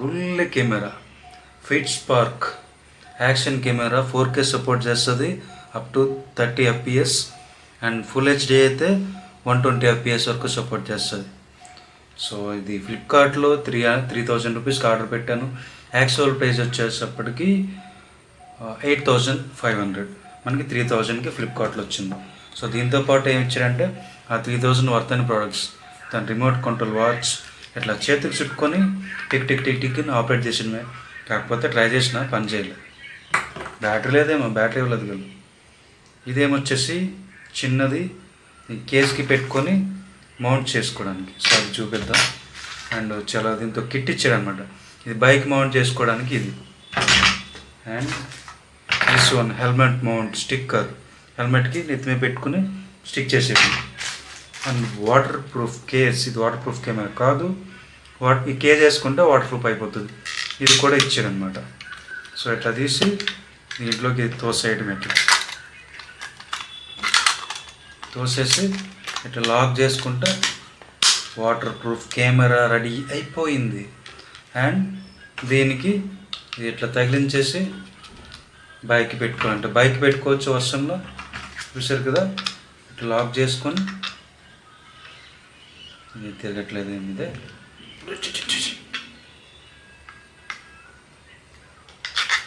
గుళ్ళె camera. Fit spark action camera four K support చేస్తుంది up to thirty FPS and full HD అయితే one twenty FPS వరకు support చేస్తుంది. So ఇది ఫ్లిప్కార్ట్లో three three thousand రూపీస్కి order పెట్టాను. యాక్చువల్ ప్రైస్ వచ్చేసప్పటికి ఎయిట్ థౌజండ్ ఫైవ్ హండ్రెడ్ మనకి త్రీ థౌజండ్కి ఫ్లిప్కార్ట్లో వచ్చింది. సో దీంతో పాటు ఏమి ఇచ్చారంటే ఆ త్రీ థౌజండ్ వర్త్ అని ప్రోడక్ట్స్ దాని రిమోట్ కంట్రోల్ వాచ్ ఇట్లా చేతికి చుట్టుకొని tick tick tick tick operate చేసినవే కాకపోతే ట్రై చేసిన పని చేయలేదు బ్యాటరీ లేదేమో బ్యాటరీ ఇవ్వలేదు కదా. ఇదేమొచ్చేసి చిన్నది కేస్కి పెట్టుకొని మౌంట్ చేసుకోవడానికి. సో అది చూపిద్దాం. అండ్ చాలా దీంతో కిట్ ఇచ్చాడు అనమాట ఇది బైక్ మౌంట్ చేసుకోవడానికి ఇది. And this one helmet mount sticker. హెల్మెట్కి నెత్తిమే పెట్టుకుని స్టిక్ చేసేది అండ్ వాటర్ ప్రూఫ్ కేస్ ఇది వాటర్ ప్రూఫ్ కెమెరా కాదు. వాట్ ఈ కేజ్ వేసుకుంటే వాటర్ ప్రూఫ్ అయిపోతుంది. ఇది కూడా ఇచ్చారనమాట సో ఇట్లా తీసి దీంట్లోకి తోసేయడం ఎట్లా తోసేసి ఇట్లా లాక్ చేసుకుంటే వాటర్ ప్రూఫ్ కెమెరా రెడీ అయిపోయింది. అండ్ దీనికి ఇట్లా తగిలించేసి బైక్ పెట్టుకోవాలంటే బైక్ పెట్టుకోవచ్చు వర్షంలో చూసారు కదా? ఇట్లా లాక్ చేసుకొని ఇది తిరగట్లేదు ఏమి ఇదే?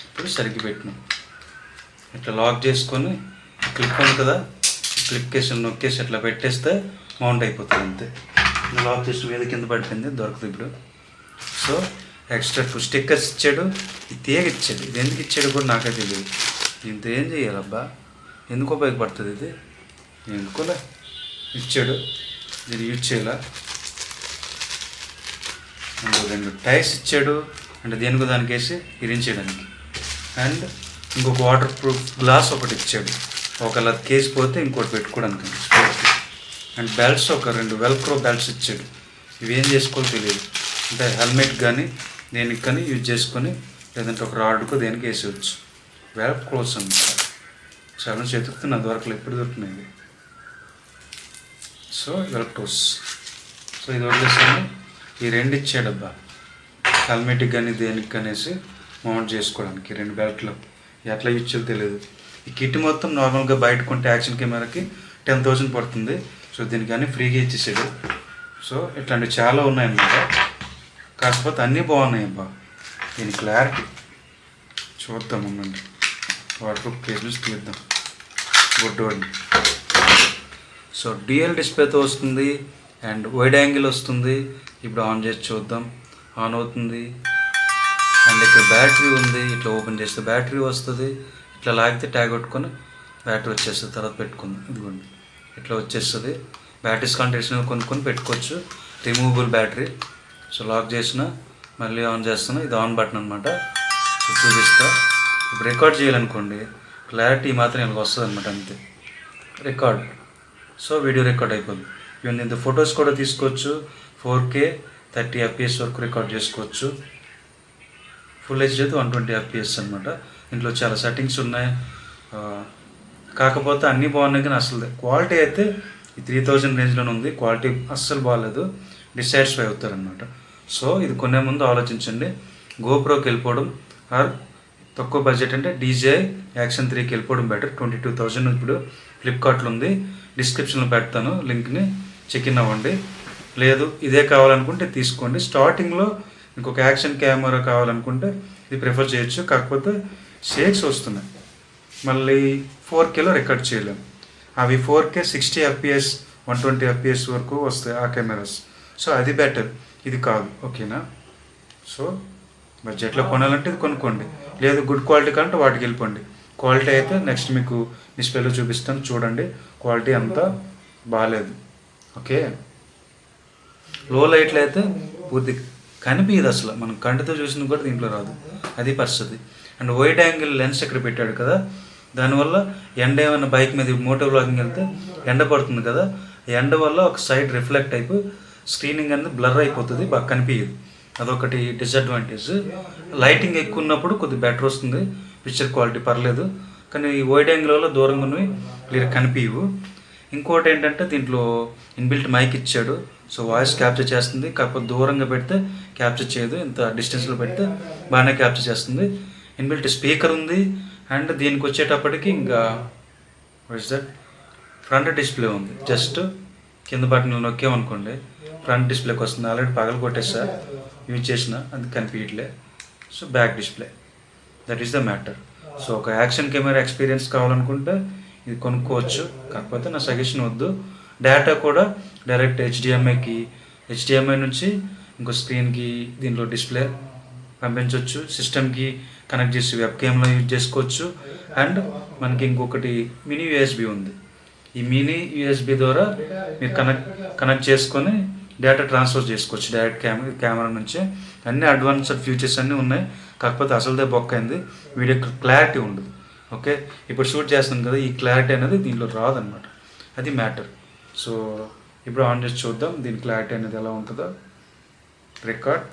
ఇప్పుడు సరిగ్గా పెట్టినాం. ఇట్లా లాక్ చేసుకొని క్లిప్ ఉంది కదా క్లిప్ కేసి నొక్కేసి ఇట్లా పెట్టేస్తే మౌంట్ అయిపోతుంది అంతే. లాక్ చేసిన మీద కింద పడిపోయింది దొరకదు ఇప్పుడు. సో ఎక్స్ట్రా ఫుడ్ స్టిక్కర్స్ ఇచ్చాడు తీగ ఇచ్చాడు. ఇది ఎందుకు ఇచ్చాడు కూడా నాకే తెలియదు. దీంతో ఏం చేయాలబ్బా? ఎందుకు ఉపయోగపడుతుంది ఇది? ఎందుకోలే? ఇచ్చాడు. దీన్ని యూజ్ చేయాలా? అండ్ రెండు టైర్స్ ఇచ్చాడు అంటే దేనికో దానికి వేసి ఇరించేయడానికి అండ్ ఇంకొక వాటర్ ప్రూఫ్ గ్లాస్ ఒకటి ఇచ్చాడు. ఒకవేళ అది కేసు పోతే ఇంకోటి పెట్టుకోవడానికి. అండ్ బెల్ట్స్ ఒక రెండు వెల్క్రో బెల్ట్స్ ఇచ్చాడు. ఇవి ఏం చేసుకోవాలో తెలియదు. అంటే హెల్మెట్ కానీ దేనికి కానీ యూజ్ చేసుకొని లేదంటే ఒక రాడ్కు దేనికి వేసేయచ్చు. వెల్క్రోస్ అనమాట చాలా చెతుకుతున్నా వరకు ఎప్పుడు దొరుకుతున్నాయి? సో వెల్క్రోస్ సో ఇది వదిలేసాను. ఈ రెండు ఇచ్చాడబ్బా. హెల్మెట్కి కానీ దేనికి కనేసి మౌంట్ చేసుకోవడానికి రెండు బెల్ట్లు ఎట్లా ఇచ్చేది తెలియదు ఈ కిట్ మొత్తం నార్మల్గా బయట కొంటే యాక్షన్ కెమెరాకి టెన్ థౌసండ్ పడుతుంది. సో దీనికి కానీ ఫ్రీగా ఇచ్చేసాడు. సో ఇట్లాంటివి చాలా ఉన్నాయన్నమాట. కాకపోతే అన్నీ బాగున్నాయి అబ్బా దీని క్లారిటీ చూద్దాం ఉండండి. వాటర్ కేబుల్స్ తీద్దాం. గుడ్డోడిని సో డిఎల్ డిస్ప్లేతో వస్తుంది అండ్ వైడ్ యాంగిల్ వస్తుంది. ఇప్పుడు ఆన్ చేసి చూద్దాం. ఆన్ అవుతుంది. అండ్ ఇక్కడ బ్యాటరీ ఉంది. ఇట్లా ఓపెన్ చేస్తే బ్యాటరీ వస్తుంది. ఇట్లా లాగితే ట్యాగ్ కొట్టుకొని బ్యాటరీ వచ్చేస్తుంది. తర్వాత పెట్టుకుందాం. ఇదిగోండి. ఇట్లా వచ్చేస్తుంది. బ్యాటరీస్ కాంటాక్ట్స్ కొనుక్కొని పెట్టుకోవచ్చు. రిమూవబుల్ బ్యాటరీ సో లాక్ చేసిన మళ్ళీ ఆన్ చేస్తున్నా. ఇది ఆన్ బటన్ అనమాట సో చూపిస్తా. ఇప్పుడు రికార్డ్ చేయాలనుకోండి. క్లారిటీ మాత్రం ఇలా వస్తుంది అనమాట అంతే. రికార్డ్ సో వీడియో రికార్డ్ అయిపోతుంది ఈవెన్ దీంతో ఫొటోస్ కూడా తీసుకోవచ్చు. ఫోర్ కే థర్టీ ఎఫ్పిఎస్ వరకు రికార్డ్ చేసుకోవచ్చు. ఫుల్ హెచ్డి అయితే వన్ ట్వంటీ ఎఫ్పిఎస్ అనమాట ఇంట్లో చాలా సెట్టింగ్స్ ఉన్నాయి. కాకపోతే అన్నీ బాగున్నాయి కానీ అసలు క్వాలిటీ అయితే ఈ త్రీ థౌజండ్ రేంజ్లోనే ఉంది. క్వాలిటీ అస్సలు బాగాలేదు. డిసాటిస్ఫై అవుతారనమాట సో ఇది కొనే ముందు ఆలోచించండి. గోప్రోకి వెళ్ళిపోవడం ఆర్ తక్కువ బడ్జెట్ అంటే డీజే యాక్షన్ త్రీకి వెళ్ళిపోవడం బెటర్ ట్వంటీ టూ థౌజండ్ ఇప్పుడు ఫ్లిప్కార్ట్లో ఉంది డిస్క్రిప్షన్లో పెడతాను లింక్ని చెక్ ఇన్ అవ్వండి. లేదు ఇదే కావాలనుకుంటే తీసుకోండి. స్టార్టింగ్లో ఇంకొక యాక్షన్ కెమెరా కావాలనుకుంటే ఇది ప్రిఫర్ చేయొచ్చు. కాకపోతే షేక్స్ వస్తున్నాయి. మళ్ళీ ఫోర్ కేలో రికార్డ్ చేయలేం. అవి four K sixty FPS one twenty FPS వరకు వస్తాయి ఆ కెమెరాస్. సో అది బెటర్. ఇది కాదు. ఓకేనా? సో బడ్జెట్లో కొనాలంటే ఇది కొనుక్కోండి. లేదు గుడ్ క్వాలిటీ కంటే వాటికి వెళ్ళిపోండి. క్వాలిటీ అయితే నెక్స్ట్ మీకు డిస్ప్లేలో చూపిస్తాను చూడండి క్వాలిటీ అంతా బాగాలేదు ఓకే? లో లైట్లో అయితే పూర్తి కనిపించదు అసలు. మనం కంటితో చూసింది కూడా దీంట్లో రాదు. అది పరిస్థితి. అండ్ వైడ్ యాంగిల్ లెన్స్ ఇక్కడ పెట్టాడు కదా. దానివల్ల ఎండ ఏమైనా బైక్ మీద మోటో బ్లాగింగ్ వెళ్తే ఎండ పడుతుంది కదా. ఎండ వల్ల ఒక సైడ్ రిఫ్లెక్ట్ అయిపోయి స్క్రీనింగ్ అనేది బ్లర్ అయిపోతుంది బాగా కనిపించదు అదొకటి డిసడ్వాంటేజ్ లైటింగ్ ఎక్కువ ఉన్నప్పుడు కొద్దిగా బెటర్ వస్తుంది. పిక్చర్ క్వాలిటీ పర్లేదు కానీ ఈ వైడ్ యాంగిల్లో దూరంగా ఉన్నవి క్లియర్ కనిపించవు ఇంకోటి ఏంటంటే దీంట్లో ఇన్బిల్ట్ మైక్ ఇచ్చాడు. సో వాయిస్ క్యాప్చర్ చేస్తుంది కాకపోతే దూరంగా పెడితే క్యాప్చర్ చేయదు ఇంత డిస్టెన్స్లో పెడితే బాగానే క్యాప్చర్ చేస్తుంది. ఇన్బిల్ట్ స్పీకర్ ఉంది అండ్ దీనికి వచ్చేటప్పటికి ఇంకా వాట్స్ దట్ ఫ్రంట్ డిస్ప్లే ఉంది. జస్ట్ కింద బటన్ నొక్కామనుకోండి ఫ్రంట్ డిస్ప్లేకి వస్తుంది. ఆల్రెడీ పగలు కొట్టేసా యూజ్ చేసిన అది కనిపించట్లే so back display that is the matter so ఒక యాక్షన్ కెమెరా ఎక్స్పీరియన్స్ కావాలనుకుంటే ఇది కొనుక్కోవచ్చు. కాకపోతే నా సజెషన్ వద్దు. డేటా కూడా డైరెక్ట్ హెచ్డిఎంఐకి హెచ్డిఎంఐ నుంచి ఇంకో స్క్రీన్కి దీంట్లో డిస్ప్లే పంపించవచ్చు సిస్టమ్కి కనెక్ట్ చేసి వెబ్ కేమ్లో యూజ్ చేసుకోవచ్చు. అండ్ మనకి ఇంకొకటి మినీ యూఎస్బి ఉంది. ఈ మినీ యూఎస్బి ద్వారా మీరు కనెక్ట్ కనెక్ట్ చేసుకొని డేటా ట్రాన్స్ఫర్ చేసుకోవచ్చు డైరెక్ట్ కెమెరా కెమెరా నుంచి. అన్ని అడ్వాన్స్డ్ ఫీచర్స్ అన్నీ ఉన్నాయి. కాకపోతే అసలుదే బొక్క అయింది వీడియో క్లారిటీ ఉండదు. ఓకే? ఇప్పుడు షూట్ చేస్తున్నాం కదా ఈ క్లారిటీ అనేది దీంట్లో రాదనమాట. అది మ్యాటర్. సో ఇప్పుడు ఆన్ చేసి చూద్దాం. దీని క్లారిటీ అనేది ఎలా ఉంటుందో. రికార్డ్.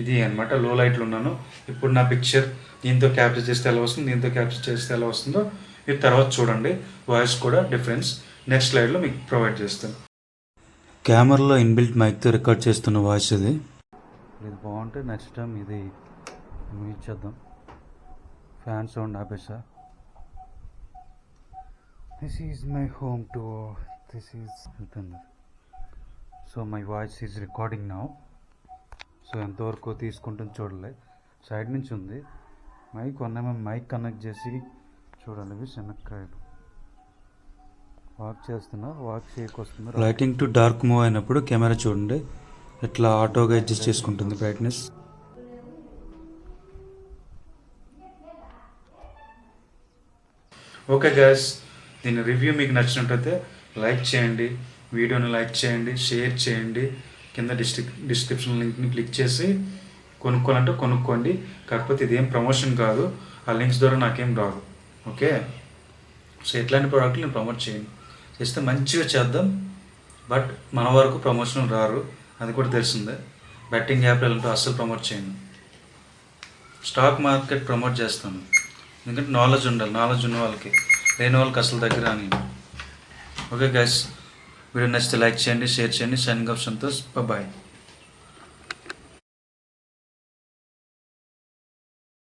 ఇది అనమాట లో లైట్లో ఉన్నాను. ఇప్పుడు నా పిక్చర్ దీంతో క్యాప్చర్ చేస్తే ఎలా వస్తుంది దీంతో క్యాప్చర్ చేస్తే ఎలా వస్తుందో మీరు తర్వాత చూడండి. వాయిస్ కూడా డిఫరెన్స్. నెక్స్ట్ స్లైడ్లో మీకు ప్రొవైడ్ చేస్తాను. కెమెరాలో ఇన్బిల్ట్ మైక్తో రికార్డ్ చేస్తున్న వాయిస్ ఇది. ఇది బాగుంటే నెక్స్ట్ టైం ఇది యూజ్ చేద్దాం. Fan sound ఆపేసా. This is my home to this is వెళ్తుంది so my voice is recording now so ఎంతవరకు తీసుకుంటుంది చూడలే. సైడ్ నుంచి ఉంది. మైక్ ఉన్నామో మైక్ కనెక్ట్ చేసి చూడాలి ఇవి వాక్ చేస్తున్నా వాక్ చేయకొస్తున్నా లైటింగ్ టు డార్క్ మూవ్ అయినప్పుడు కెమెరా చూడండి. ఇట్లా ఆటోగా అడ్జస్ట్ చేసుకుంటుంది బ్రైట్నెస్ ఓకే గైస్ దీని రివ్యూ మీకు నచ్చినట్టయితే లైక్ చేయండి వీడియోని లైక్ చేయండి షేర్ చేయండి. కింద డిస్క్రిప్ డిస్క్రిప్షన్ లింక్ని క్లిక్ చేసి కొనుక్కోవాలంటే కొనుక్కోండి. కాకపోతే ఇదేం ప్రమోషన్ కాదు. ఆ లింక్స్ ద్వారా నాకేం రాదు. ఓకే సో ఎట్లాంటి ప్రోడక్ట్లు నేను ప్రమోట్ చేయను. ఇస్తే మంచిగా చేద్దాం. బట్ మన వరకు ప్రమోషన్ రారు. అది కూడా తెలిసిందే. బెట్టింగ్ యాప్ వెళ్ళినప్పుడు అస్సలు ప్రమోట్ చేయను. స్టాక్ మార్కెట్ ప్రమోట్ చేస్తాను. ఎందుకంటే నాలెడ్జ్ ఉండాలి. నాలెడ్జ్ ఉన్న వాళ్ళకి. లేని వాళ్ళకి అసలు దగ్గర అని ఓకే గైస్ వీడియో నచ్చితే లైక్ చేయండి షేర్ చేయండి. సైనింగ్ ఆప్షన్తో బాయ్